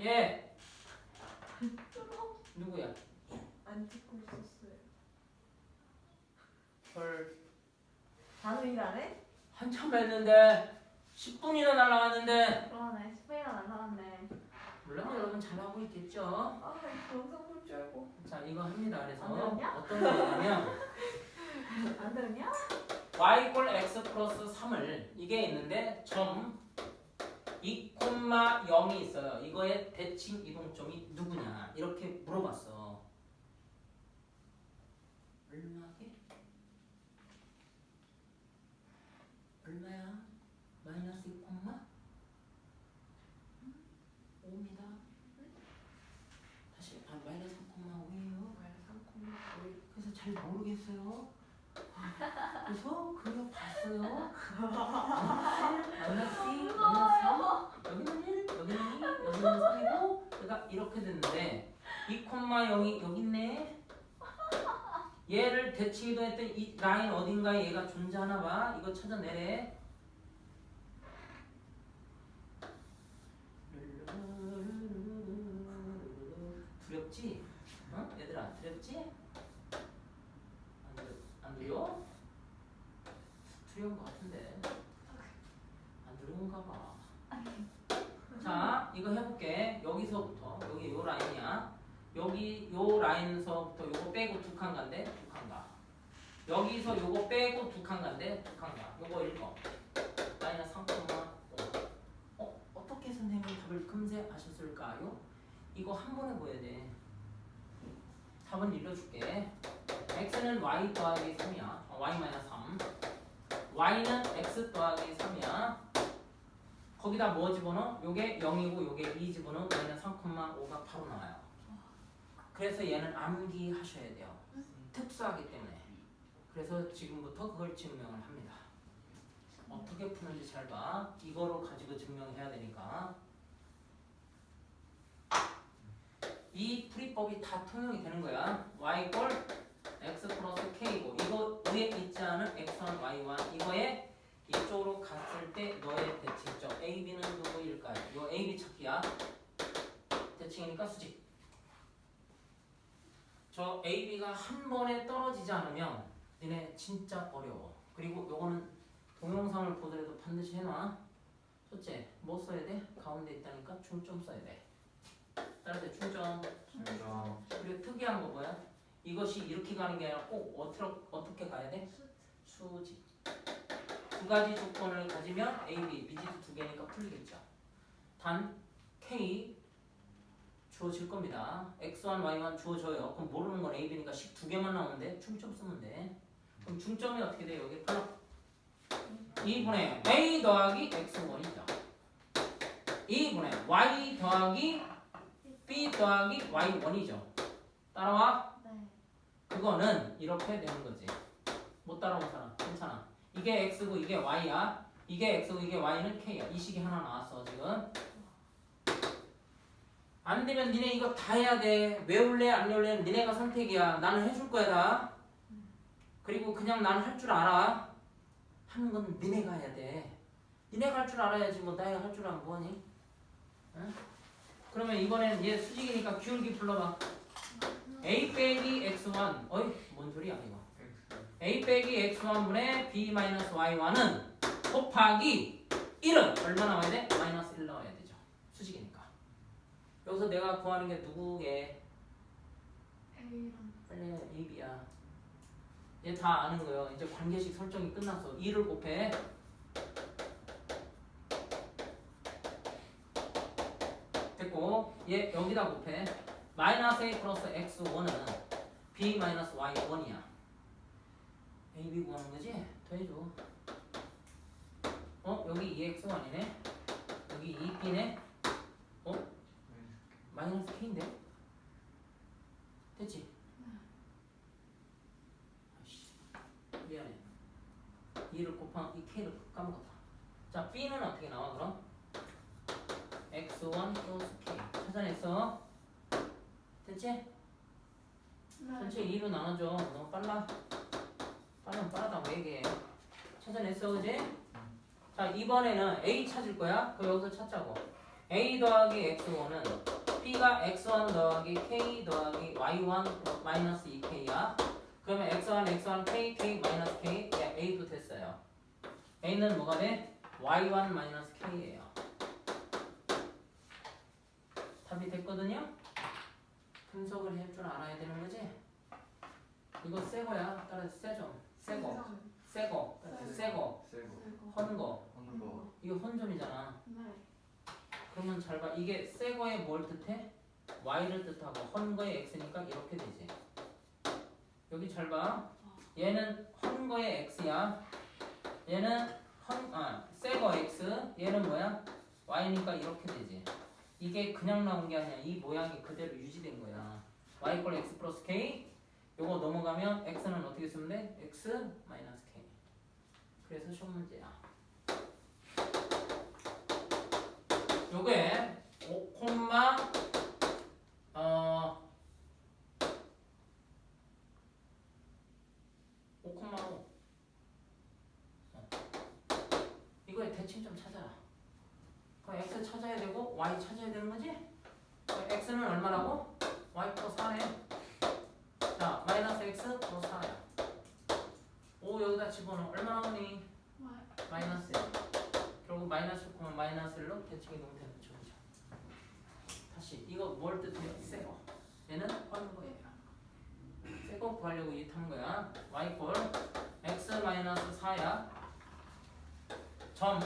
예. 누구야? 안 찍고 있었어요. 헐. 단어 일안 해? 한참 했는데 10분이나 날라갔는데 그러네. 스페인어 날라갔네. 물론 여러분 잘하고 있겠죠? 아, 영상 볼 줄 알고. 자 이거 합니다. 그래서 안 들었냐? 어떤 거냐면 안 들었냐? y 꼴 x 플러스 3을 이게 있는데 점 2,0이 있어요. 이거의 대칭 이동점이 누구냐 이렇게 물어봤어. 얼마게? 얼마야? 마이너스 2, 5입니다. 다시 아 마이너스 3,5예요. 그래서 잘 모르겠어요. 그래서 2, 마이너스 3, 여기는 1, 여기는 2, 여기는 3이고 내가 이렇게 됐는데 2,0이 여기 있네. 얘를 대칭 이동했던 이 라인 어딘가에 얘가 존재하나 봐. 이거 찾아내래. 두렵지? 어? 얘들아 두렵지? 안, 들, 안 들려? 두 려운 것 같은데 안 두려운가 봐. 자 이거 해볼게. 여기서부터 여기 요 라인이야. 여기 요 라인서부터 요거 빼고 두 칸 간대 두 칸 가. 여기서 요거 빼고 두 칸 간대 두 칸 가. 요거 읽어. 마이너스 3,5. 어 어떻게 선생님 답을 금세 아셨을까요? 이거 한 번에 보여야 돼. 답은 읽어줄게. x는 y 더하기 3이야. 어, y 마이너스 3. Y는 x 더하기 3이야. 거기다 뭐 집어넣어? 요게 0이고 요게 2 집어넣으면 마이너스 3,5가 바로 나와요. 그래서 얘는 암기하셔야 돼요. 특수하기 때문에. 그래서 지금부터 그걸 증명을 합니다. 어떻게 푸는지 잘 봐. 이거로 가지고 증명해야 되니까. 이 풀이법이 다 통용이 되는 거야. y 꼴 x 플러스 k고 이거 위에 있지 않은 x1, y1 이거에 이쪽으로 갔을 때 너의 대칭점 AB는 누구일까요? 이거 AB 찾기야. 대칭이니까 수직. 저 AB가 한 번에 떨어지지 않으면 니네 진짜 어려워. 그리고 요거는 동영상을 보더라도 반드시 해놔. 첫째, 뭐 써야 돼? 가운데 있다니까 중점 써야 돼. 따라서 중점. 그리고 특이한 거 뭐야? 이것이 이렇게 가는 게 아니라 꼭 어떻게, 어떻게 가야 돼? 수직. 두 가지 조건을 가지면 A, B, 미지수 두 개니까 풀리겠죠. 단 K 주어질 겁니다. X1, Y1 주어져요. 그럼 모르는 건 A, B니까 식 두 개만 나오는데 중점 쓰면 돼. 그럼 중점이 어떻게 돼? 여기 풀어. 2분의 A 더하기 X1이죠. 2분의 Y 더하기 B 더하기 Y1이죠. 따라와? 네. 그거는 이렇게 되는 거지. 못 따라온 사람 괜찮아. 이게 x고 이게 y야. 이게 x고 이게 y는 k야. 이 식이 하나 나왔어 지금. 안 되면 니네 이거 다 해야 돼. 외울래 안 외울래 니네가 선택이야. 나는 해줄 거야 다. 그리고 그냥 나는 할 줄 알아. 하는 건 니네가 해야 돼. 니네가 할 줄 알아야지 뭐 나이가 할줄 알면 뭐하니? 응? 그러면 이번엔 얘 수직이니까 기울기 불러봐. A 빼기 x1 어이 뭔 소리야 이거. A 빼기 x1분의 b 마이너스 y1은 곱하기 1은 얼마 나와야 돼? 마이너스 1 나와야 되죠. 수직이니까. 여기서 내가 구하는 게 누구게? A랑 빨리 a, b야. 얘 다 아는 거예요. 이제 관계식 설정이 끝났어. 2를 곱해. 됐고 얘 여기다 곱해 마이너스 a 플러스 x1은 b 마이너스 y1이야 a, b 구하는 거지? 더해줘 어? 여기 2x1이네 여기 2b네 어? 마이너스 k인데? 됐지? 미안해 2를 곱한 이 k를 까먹었다 자 b는 어떻게 나와 그럼? x1 플러스 k 찾아냈어? 됐지? 전체 2로 나눠줘 너무 빨라 빠르면 빠르다고 얘기해 찾아냈어 그지? 자 이번에는 a 찾을 거야 그럼 여기서 찾자고 a 더하기 x5는 b가 x1 더하기 k 더하기 y1 마이너스 2k야. 그러면 x1, x1, k, k 마이너스 k, 야, a도 됐어요. a는 뭐가 돼? y1 마이너스 k예요. 답이 됐거든요? 분석을 할 줄 알아야 되는 거지? 이거 새 거야. 따라서 새 점. 새 거. 새 거. 따라서 새 거. 세고 헌 거. 하는 거 이거 혼점이잖아. 네. 그러면 잘 봐. 이게 새 거에 뭘 뜻해? y를 뜻하고 헌 거에 x니까 이렇게 되지. 여기 잘 봐. 얘는 헌 거에 x야. 얘는 헌, 아, 새거 x. 얘는 뭐야? y니까 이렇게 되지. 이게 그냥 나온 게 아니야. 이 모양이 그대로 유지된 거야. y 꼴 x 플러스 k. 요거 넘어가면 x는 어떻게 쓰면 돼? x 마이너스 k. 그래서 시험 문제야. 요게 5 콤마 어 5 콤마 5 어. 이거의 대칭 좀 찾아라 그럼 x 찾아야 되고 y 찾아야 되는 거지? x는 얼마라고? y 플러스 4네. 자 마이너스 x 플러스 4야 5 여기다 집어넣어. 얼마 나오니? 마이너스 1 결국 마이너스 콤마 마이너스 1로 대칭이 동태는 붙여보자 다시 이거 뭘 뜻해요? 새거 얘는 하는 거예요. 새거 구하려고 이타는 거야. Y 꼴 x 마이너스 4야 점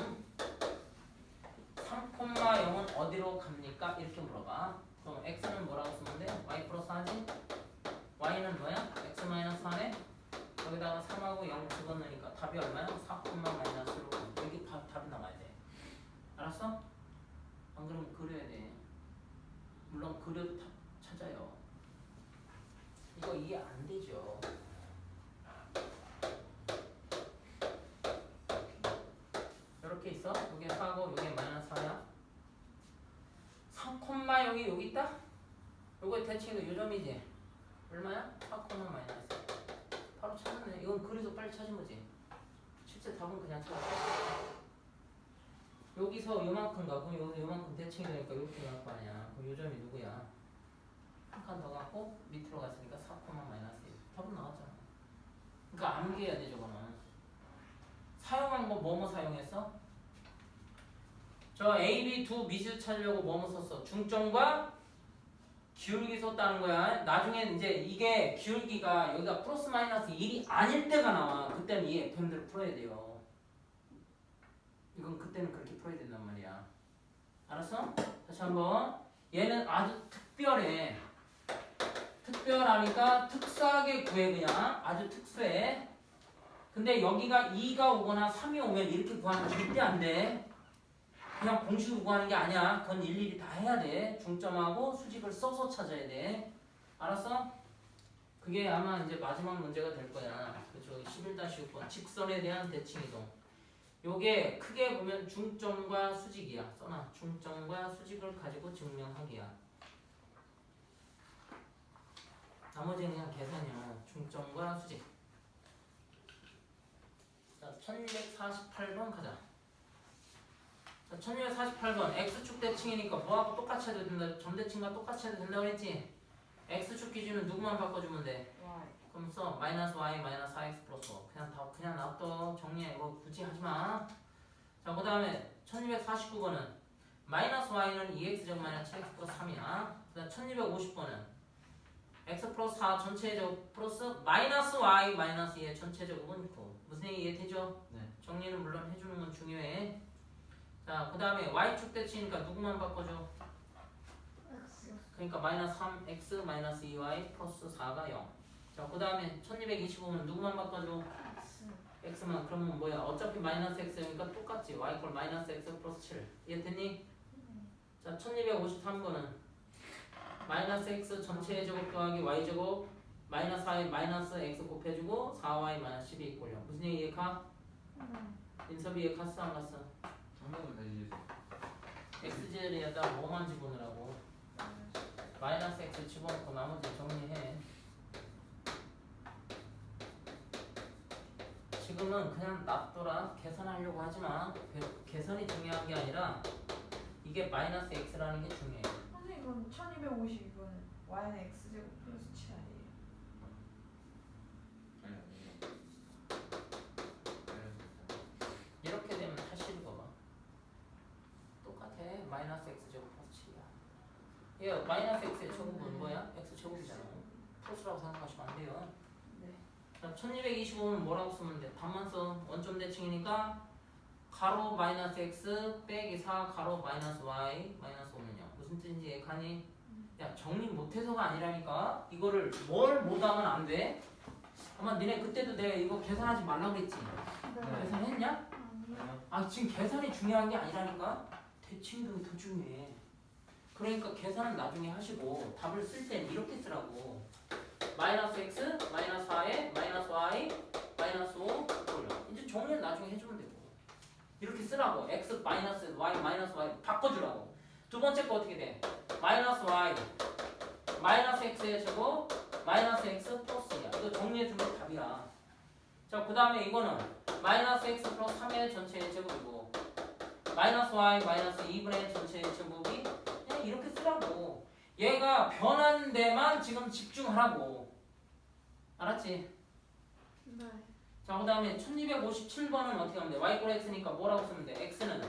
3,0은 어디로 갑니까? 이렇게 물어봐 그럼 x는 뭐라고 쓰면 돼? y 플러스 4지? y는 뭐야? x 마이너스 4네? 여기다가 3하고 0 집어넣으니까 답이 얼마야? 4, 마이너스로 여기 바, 답이 나와야 돼 알았어? 안 그러면 그려야 돼 물론 그려 다 찾아요 이거 이해 안되죠 이렇게 있어 여기 4고 여기 마이너스 4야 3, 여기 여기 있다? 대칭이 요점이지. 얼마야? 4, 마이너스. 바로 찾았네. 이건 그래서 빨리 찾은 거지. 실제 답은 그냥 찾았어. 여기서 요만큼 가고 여기서 요만큼 대칭이 되니까 이렇게 나올 거 아니야. 그럼 요점이 누구야? 한 칸 더 갖고 밑으로 갔으니까 4, 마이너스 1 답은 나왔잖아. 그러니까 암기해야 돼 저거는. 사용한 거 뭐뭐 사용했어? 저 A, B 두 미즈 찾으려고 뭐뭐 썼어? 중점과 기울기 썼다는 거야 나중에 이제 이게 기울기가 여기가 플러스 마이너스 1이 아닐 때가 나와 그때는 이 FM대로 풀어야 돼요 이건 그때는 그렇게 풀어야 된단 말이야. 알았어? 다시 한번. 얘는 아주 특별해. 특별하니까 특수하게 구해 그냥. 아주 특수해. 근데 여기가 2가 오거나 3이 오면 이렇게 구하는 거 절대 안 돼. 그냥 공식으로 구하는 게 아니야. 그건 일일이 다 해야 돼. 중점하고 수직을 써서 찾아야 돼. 알았어? 그게 아마 이제 마지막 문제가 될 거야. 그쵸? 11-6번. 직선에 대한 대칭 이동. 요게 크게 보면 중점과 수직이야. 써놔. 중점과 수직을 가지고 증명하기야. 나머지는 그냥 계산이야. 중점과 수직. 자, 1248번 가자. 자, 1248번 x축 대칭이니까 뭐하고 똑같이 해도 된다. 점대칭과 똑같이 해도 된다고 했지? x축 기준은 누구만 바꿔주면 돼? Y. 그럼 써 마이너스 y 마이너스 4x 플러스 5 그냥 다 그냥 놔둬 정리해 이거 굳이 하지 마. 자 그다음에 1249번은 마이너스 y는 2x 제곱 마이너스 7x 플러스 3이야. 그다음 1250번은 x 플러스 4 전체 제곱 플러스 마이너스 y 마이너스 2의 전체 제곱은 9. 무슨 얘기 이해되죠? 네. 정리는 물론 해주는 건 중요해. 자 그 다음에 y축 대치니까 누구만 바꿔줘? 그러니까 마이너스 3x 마이너스 2y 플러스 4가 0. 자, 그 다음에 1225는 누구만 바꿔줘? x만. 그러면 뭐야? 어차피 마이너스 x니까 똑같지. y 꼴 마이너스 x 플러스 7. 이해됐니? 자, 1253번은 마이너스 x 전체 제곱 더하기 y 제곱 마이너스 4에 마이너스 x 곱해주고 4y 마이너스 12 이꼴 0. 무슨 얘기 가? 인섭이 얘 갔어 안 갔어? 한 번만 다시 해주세요 x제에다 뭐만 집어넣으라고. 마이너스 x 집어넣고 나머지 정리해. 지금은 그냥 놔둬라. 계산하려고 하지 마. 개- 계산이 중요한 게 아니라 이게 마이너스 x라는 게 중요해. 선생님 이건 1252번 y는 x제곱 플러스 7 아니에요? 아니 아니 이렇게 되면 다시 읽어봐. 똑같아. 마이너스 x 제곱 플러스 7이야. 얘 마이너스 x의 제곱은 뭐야? x 제곱이잖아. 플러스라고 생각하시면 안 돼요. 네. 그럼 1225는 뭐라고 쓰면 돼? 반만 써. 원점 대칭이니까 가로 마이너스 x 빼기 4 가로 마이너스 y 마이너스 5면요. 무슨 뜻인지 이해가니? 야 정리 못해서가 아니라니까 이거를 뭘 못하면 안 돼? 아마 니네 그때도 내가 이거 계산하지 말라 그랬지? 네. 계산했냐? 아니요. 아 지금 계산이 중요한 게 아니라니까 대칭도 더 중요해 그러니까 계산은 나중에 하시고 답을 쓸 땐 이렇게 쓰라고. 마이너스 x 마이너스 4에 마이너스 y 마이너스 5 올려 이제 정리는 나중에 해주면 되고. 이렇게 쓰라고. X 마이너스 y 마이너스 y 바꿔주라고. 두 번째 거 어떻게 돼? 마이너스 y 마이너스 x의 제곱 마이너스 x 플러스 2야. 이거 정리해주면 답이야. 자 그 다음에 이거는 마이너스 x 플러스 3의 전체의 제곱이고 마이너스 y 마이너스 2분의 전체의 제곱이 그냥 이렇게 쓰라고 얘가 변하는 데만 지금 집중하라고 알았지? 네. 자 그 다음에 1257번은 어떻게 하면 돼? y 꼴 x니까 뭐라고 쓰면 돼? x는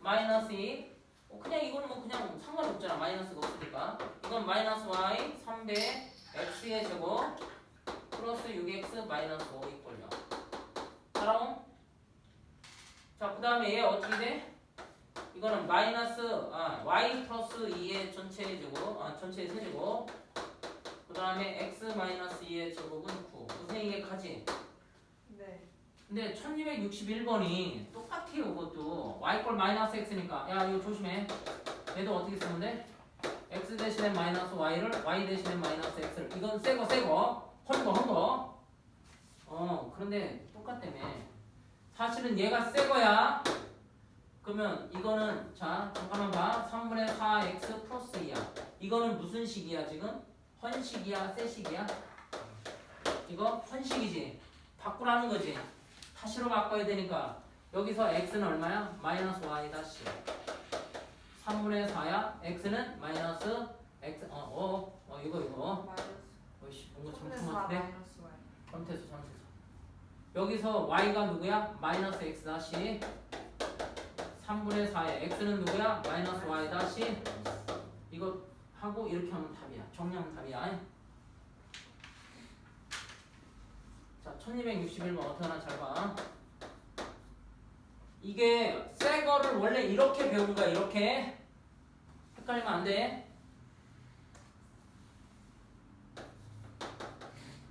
마이너스 2 어, 그냥 이건 뭐 그냥 상관없잖아 마이너스가 없으니까 이건 마이너스 y 3배 x의 제곱 플러스 6x 마이너스 5 이꼴요 따라오? 자그 다음에 얘 어떻게 돼? 이거는 마이너스 아, y 플러스 2의 전체의 제곱 아, 전체의 세제곱. 그 다음에 x 마이너스 2의 제곱은 9 무슨 얘기 가지? 네. 근데 1261번이 똑같아요 그것도. y꼴 마이너스 x니까. 야 이거 조심해. 얘도 어떻게 쓰면 돼? x 대신에 마이너스 y를 y 대신에 마이너스 x를. 이건 새거 새거. 헌거 헌거. 어 그런데 똑같다며. 사실은 얘가 새거야 그러면 이거는 자 잠깐만 봐. 3분의 4x 플러스 2야. 이거는 무슨 식이야 지금? 헌식이야 새식이야? 이거 헌식이지. 바꾸라는 거지. 다시로 바꿔야 되니까. 여기서 x는 얼마야? 마이너스 y 다시. 3분의 4야? x는 마이너스 x 어, 어, 어 이거 이거. 어이씨 뭔가 3분의 잘못한 4것 같은데 마이너스 y. 잘못했어 잘못했어 여기서 y가 누구야? 마이너스 x 다시 3분의 4에 x는 누구야? 마이너스 y 다시 이거 하고 이렇게 하면 답이야. 정리하면 답이야. 자 1261번 어떻게 하나 잘 봐. 이게 새 거를 원래 이렇게 배운 거야 이렇게. 헷갈리면 안 돼.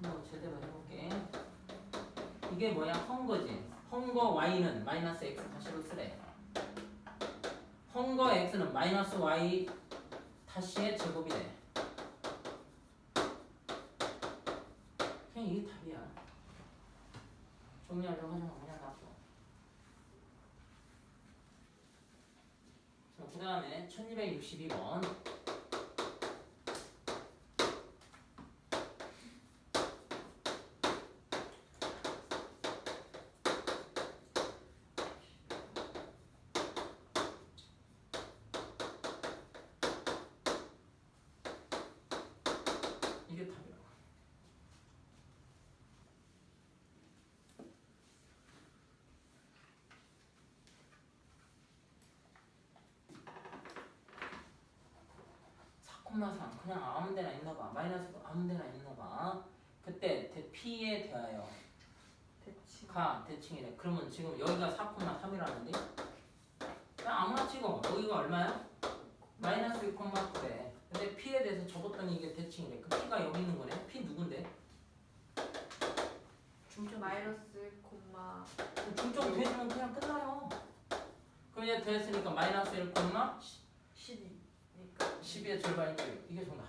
한번 제대로 해볼게. 이게 뭐야? 헝거지. 헝거 y는 마이너스 x 다시로 쓰래 헝거 x는 마이너스 y 다시의 제곱이래 그냥 이게 답이야. 정리하려고 하지 마 그냥 놔둬 자 그 다음에 1262번 이게 답이야 사콤마상 그냥 아무 데나 있나 봐. 마이너스도 아무 데나 있나 봐. 그때 대, P에 대하여. 대칭. 가 대칭이래. 그러면 지금 여기가 4,3이라는데? 그냥 아무나 찍어. 여기가 얼마야? 마이너스 6,9래 근데 P에 대해서 적었더니 이게 대칭이래. 그 P가 여기 있는 거네? P 누군데? 중점 마이너스 콤마 중점 되면 그냥 끝나요. 그럼 이제 됐으니까 마이너스 1, 12니까 12의 절반이니까 이게 정답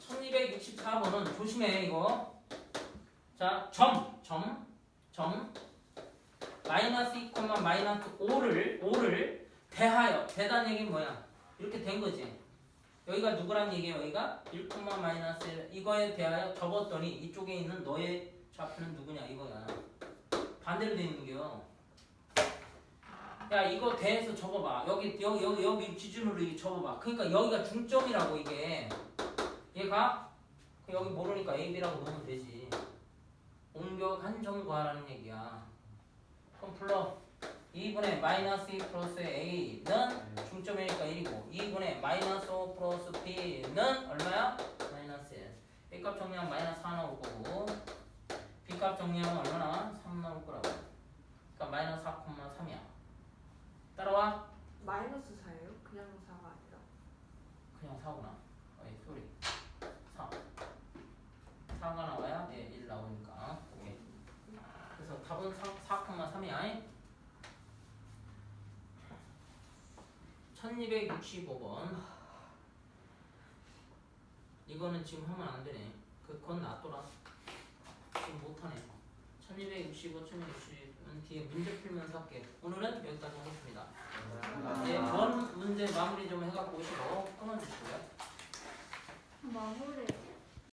1264번은 조심해 이거. 자 점, 점, 점. 마이너스 2, 마이너스 5를 5를 대하여. 대단 얘기는 뭐야? 이렇게 된 거지. 여기가 누구란 얘기예요? 여기가 1, 마이너스 1 이거에 대하여 접었더니 이쪽에 있는 너의 좌표는 누구냐? 이거야. 반대로 돼 있는 게요 야 이거 대에서 적어봐. 여기 여기 여기 여기 기준으로 이게 적어봐. 그러니까 여기가 중점이라고 이게. 얘가 여기 모르니까 A, B라고 넣으면 되지. 옮겨간 정과라는 얘기야. 그럼 불러. 2분의 마이너스 2 플러스 A는 중점이니까 1이고 2분의 마이너스 5 플러스 B는 얼마야? 마이너스 1. A값 정리하면 마이너스 4 나올 거고 B값 정리하면 얼마나? 3 나올 거라고. 그러니까 마이너스 4,3이야. 따라와. 마이너스 4예요? 그냥 4가 아니라 그냥 4구나. 어이 소리. 4. 4가 나와야 예, 1 나오니까. 오케이. 그래서 답은 4, 4,3이야. 1265번. 이거는 지금 하면 안 되네. 그건 놔둬라. 지금 못하네. 1265, 1260 은 뒤에 문제 풀면서 할게. 오늘은 여기까지 하겠습니다. 예, 원 문제 마무리 좀 해갖고 오시고 끊어주시고요. 마무리.